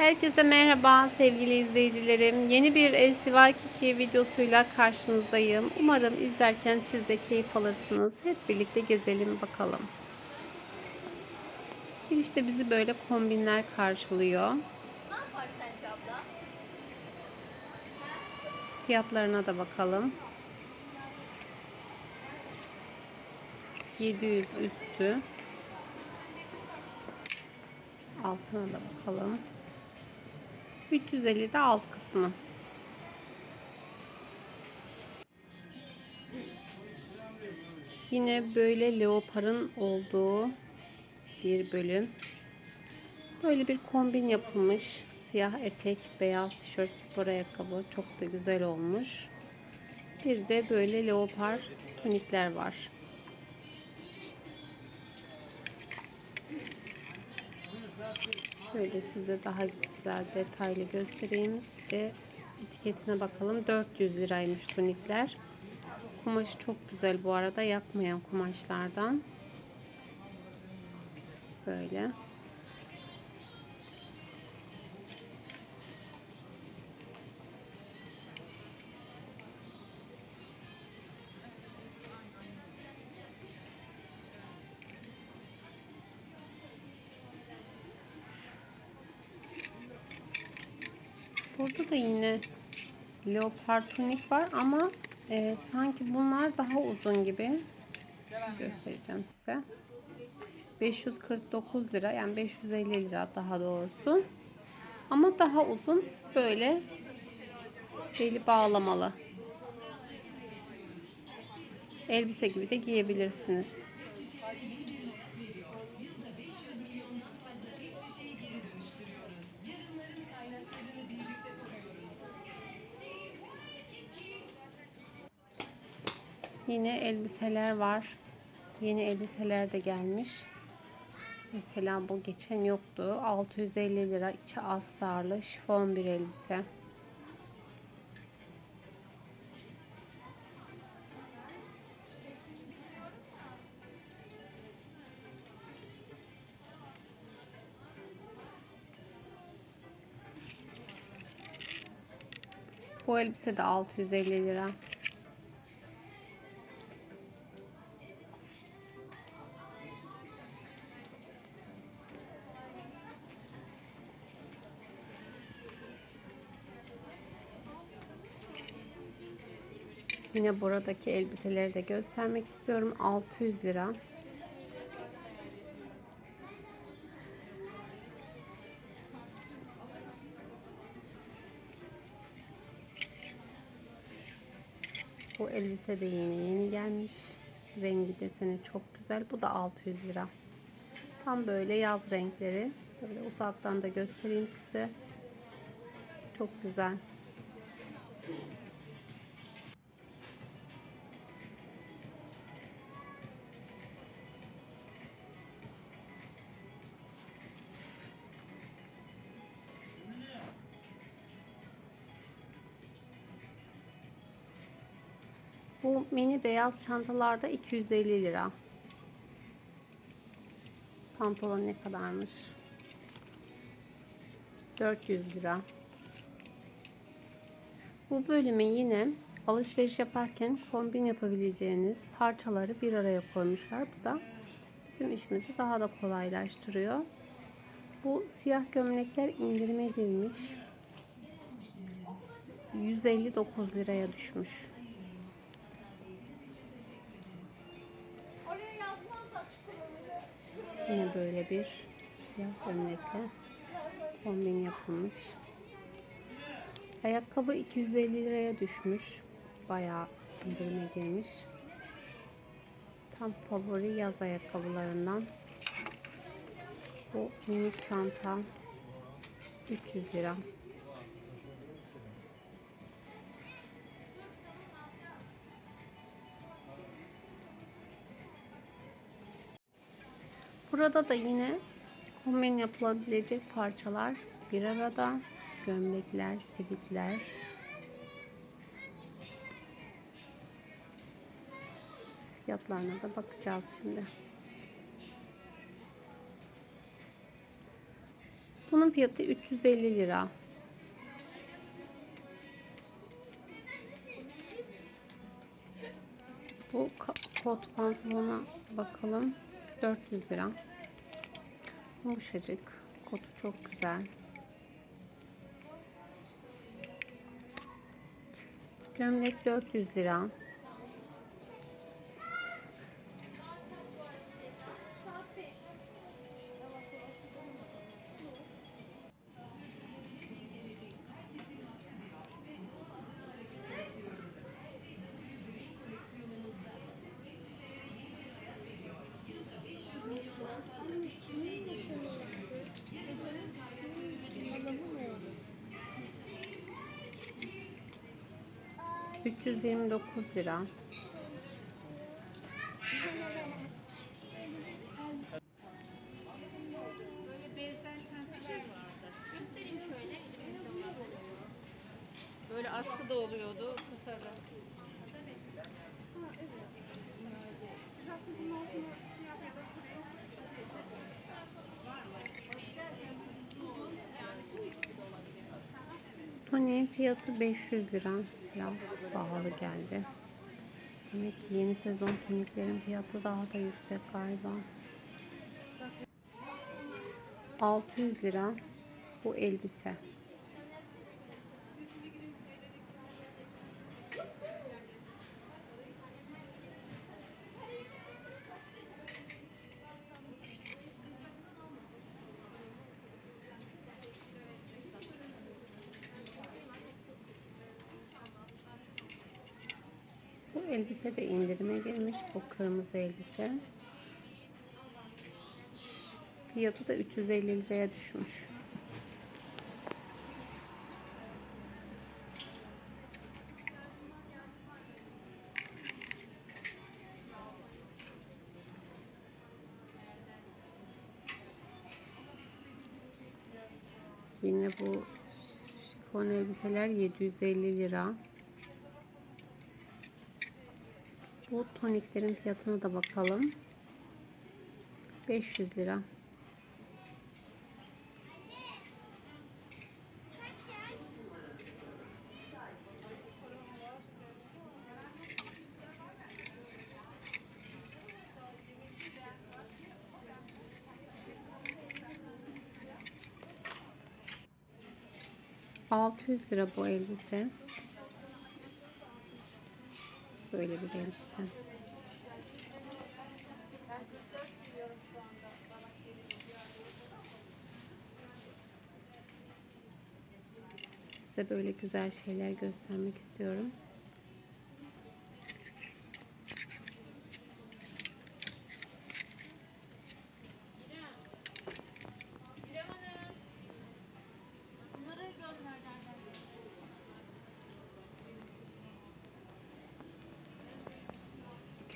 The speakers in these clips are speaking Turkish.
Herkese merhaba sevgili izleyicilerim. Yeni bir Elsiva Kiki videosuyla karşınızdayım. Umarım izlerken siz de keyif alırsınız. Hep birlikte gezelim bakalım. Girişte bizi böyle kombinler karşılıyor. Fiyatlarına da bakalım. 700 üstü. Altına da bakalım. 350 de alt kısmı. Yine böyle leoparın olduğu bir bölüm. Böyle bir kombin yapılmış. Siyah etek, beyaz tişört, spor ayakkabı çok da güzel olmuş. Bir de böyle leopar tunikler var. Şöyle size daha güzel detaylı göstereyim. De etiketine bakalım. 400 liraymış tunikler. Kumaşı çok güzel bu arada. Yakmayan kumaşlardan. Böyle. Burada da yine leopar tunik var ama e, sanki bunlar daha uzun gibi. Göstereceğim size. 549 lira yani 550 lira daha doğrusu. Ama daha uzun böyle beli bağlamalı. Elbise gibi de giyebilirsiniz. Yine elbiseler var. Yeni elbiseler de gelmiş. Mesela bu geçen yoktu. 650 lira içi astarlı şifon bir elbise. Bu elbise de 650 lira. Yine buradaki elbiseleri de göstermek istiyorum. 600 lira. Bu elbise de yine yeni gelmiş. Rengi deseni çok güzel. Bu da 600 lira. Tam böyle yaz renkleri. Böyle uzaktan da göstereyim size. Çok güzel. Bu mini beyaz çantalarda 250 lira. Pantolon ne kadarmış? 400 lira. Bu bölüme yine alışveriş yaparken kombin yapabileceğiniz parçaları bir araya koymuşlar. Bu da bizim işimizi daha da kolaylaştırıyor. Bu siyah gömlekler indirime girmiş. 159 liraya düşmüş. Yine böyle bir siyah gömlekle kombin yapılmış. Ayakkabı 250 liraya düşmüş. Bayağı indirime girmiş. Tam favori yaz ayakkabılarından. Bu minik çanta 300 lira. Burada da yine kombin yapılabilecek parçalar bir arada. Gömlekler, sivitler. Fiyatlarına da bakacağız şimdi. Bunun fiyatı 350 lira. Bu kot pantolona bakalım. 400 lira. Yumuşacık. Kotu çok güzel. Gömlek 400 lira. Üç yüz yirmi dokuz lira. Böyle askı da oluyordu kısa da. Toniğin fiyatı 500 lira. Biraz pahalı geldi. Demek ki yeni sezon toniklerin fiyatı daha da yüksek galiba. 600 lira bu elbise. Bu elbise de indirime girmiş. Bu kırmızı elbise. Fiyatı da 350 liraya düşmüş. Yine bu şifon elbiseler 750 lira. Bu toniklerin fiyatına da bakalım. 500 lira. ...600 lira bu elbise. Böyle bir elbise. Size böyle güzel şeyler göstermek istiyorum.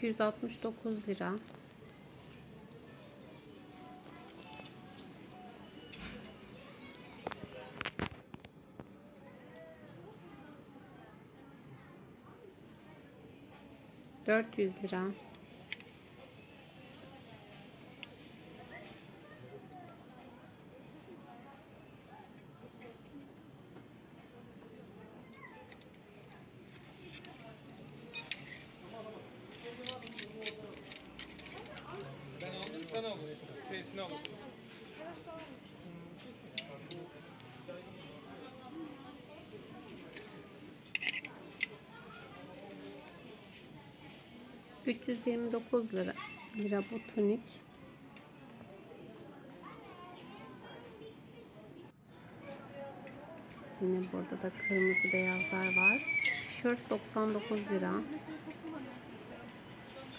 ...269 lira. Dört yüz lira. 329 lira. Lira bu tunik. Yine burada da kırmızı beyazlar var. Tişört 99 lira.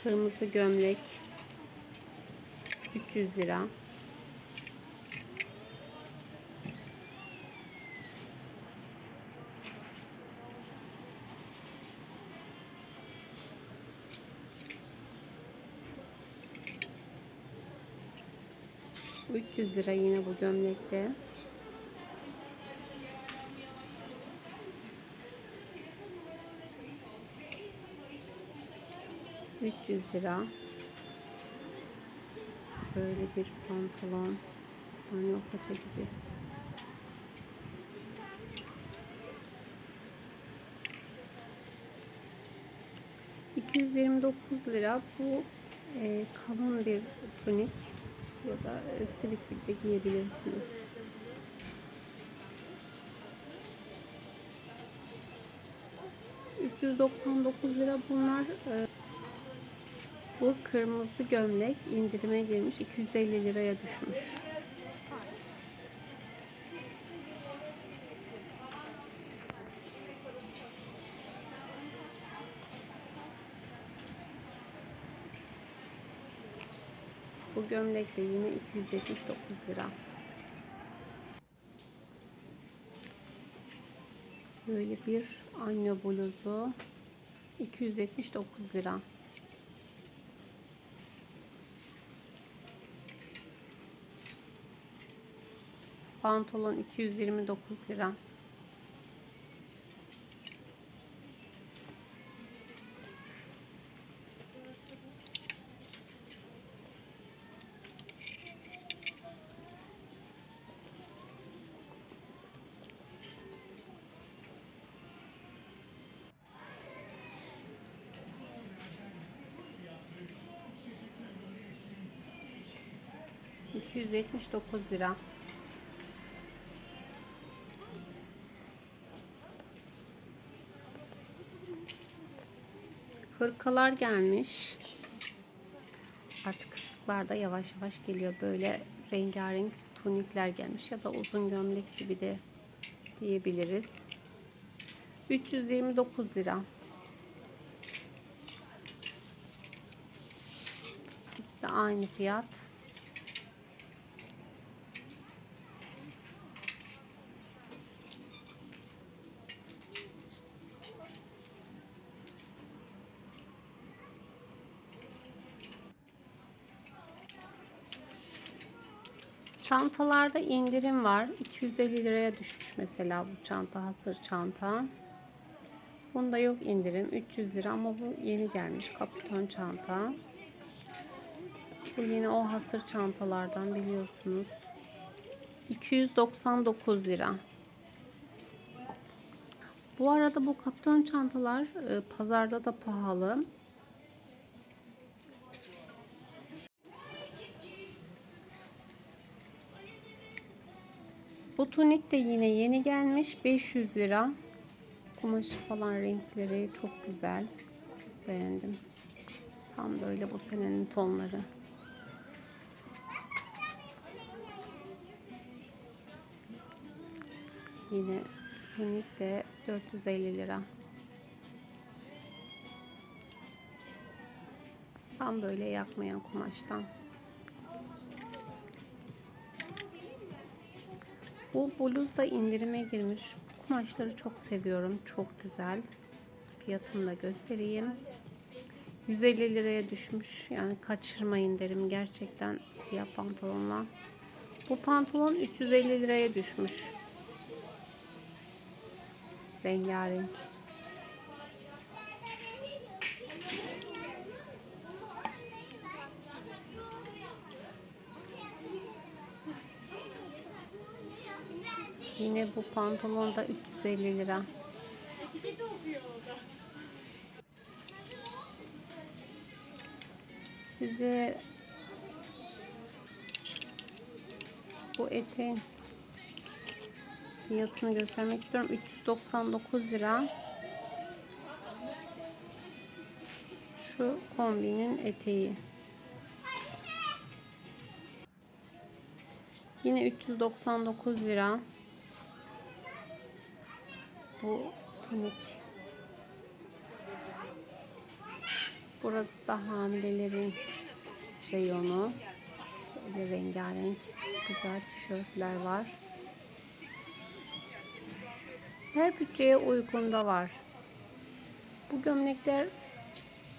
Kırmızı gömlek 300 lira. 300 lira yine bu gömlekte. Üç yüz lira. Böyle bir pantolon. İspanyol paça gibi. $229 lira. Bu e, kalın bir tunik ya da e, siliklik de giyebilirsiniz. ...399 lira bunlar. e, bu kırmızı gömlek indirime girmiş. 250 liraya düşmüş. Bu gömlek de yine 279 lira. Böyle bir anne bluzu 279 lira. Pantolon 229 lira. ...279 lira. Hırkalar gelmiş. Artık kışlıklarda yavaş yavaş geliyor. Böyle rengarenk tunikler gelmiş ya da uzun gömlek gibi de diyebiliriz. 329 lira. Hepsi aynı fiyat. Çantalarda indirim var. 250 liraya düşmüş mesela bu çanta hasır çanta. Bunda yok indirim 300 lira ama bu yeni gelmiş kapiton çanta. Bu yine o hasır çantalardan biliyorsunuz. 299 lira. Bu arada bu kapiton çantalar e, pazarda da pahalı. Bu tunik de yine yeni gelmiş. 500 lira. Kumaşı falan renkleri çok güzel. Çok beğendim. Tam böyle bu senenin tonları. Yine tunik de 450 lira. Tam böyle yakmayan kumaştan. Bu bluz da indirime girmiş. Bu kumaşları çok seviyorum. Çok güzel. Fiyatını da göstereyim. 150 liraya düşmüş. Yani kaçırmayın derim gerçekten siyah pantolonla. Bu pantolon 350 liraya düşmüş. Rengarenk. Yine bu pantolon da 350 lira. Size bu eteğin fiyatını göstermek istiyorum. 399 lira. Şu kombinin eteği. Yine 399 lira. Bu tunik. Burası da hamilelerin reyonu. Böyle rengarenk çok güzel tişörtler var. Her bütçeye uygun da var. Bu gömlekler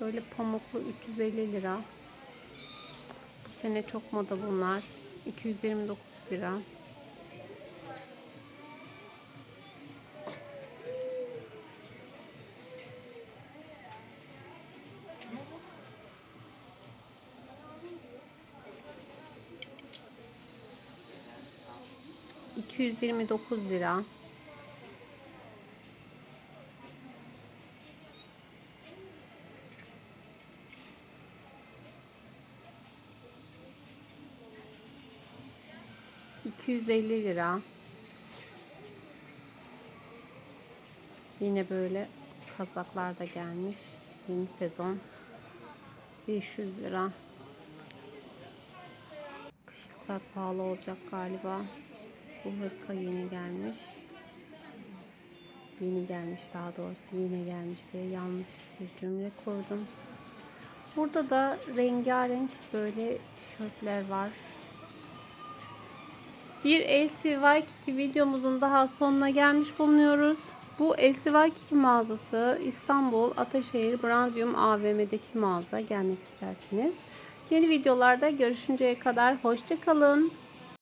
böyle pamuklu 350 lira. Bu sene çok moda bunlar. 229 lira. 229 lira. İki yüz elli lira. Yine böyle kazaklar da gelmiş. Yeni sezon. 500 lira. Kışlıklar pahalı olacak galiba. Bu hırka yeni gelmiş. Yeni gelmiş daha doğrusu yine gelmiş diye yanlış bir cümle kurdum. Burada da rengarenk böyle tişörtler var. Bir LCY Kiki videomuzun daha sonuna gelmiş bulunuyoruz. Bu LCY Kiki mağazası İstanbul Ataşehir Brandyum AVM'deki mağaza gelmek isterseniz. Yeni videolarda görüşünceye kadar hoşçakalın.